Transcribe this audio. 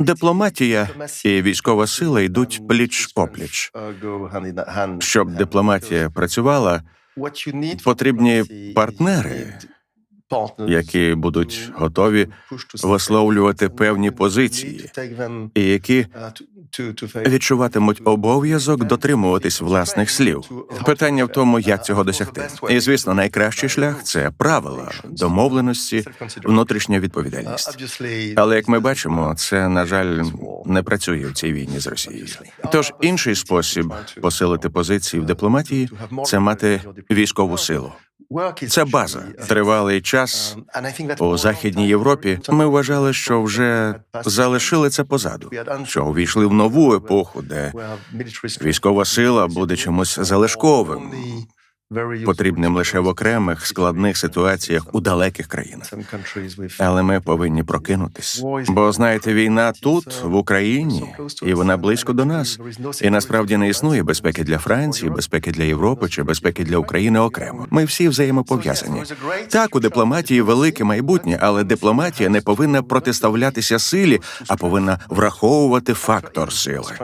Дипломатія і військова сила йдуть пліч опліч. Щоб дипломатія працювала, потрібні партнери, які будуть готові висловлювати певні позиції, і які відчуватимуть обов'язок дотримуватись власних слів. Питання в тому, як цього досягти. І звісно, найкращий шлях це правила, домовленості, внутрішня відповідальність. Але як ми бачимо, це на жаль не працює в цій війні з Росією. Тож інший спосіб посилити позиції в дипломатії це мати військову силу. Це база. Тривалий час у західній Європі. Ми вважали, що вже залишили це позаду, що увійшли в нову епоху, де військова сила буде чимось залишковим, потрібним лише в окремих складних ситуаціях у далеких країнах. Але ми повинні прокинутись. Бо знаєте, війна тут, в Україні, і вона близько до нас. І насправді не існує безпеки для Франції, безпеки для Європи чи безпеки для України окремо. Ми всі взаємопов'язані. Так, у дипломатії велике майбутнє, але дипломатія не повинна протиставлятися силі, а повинна враховувати фактор сили.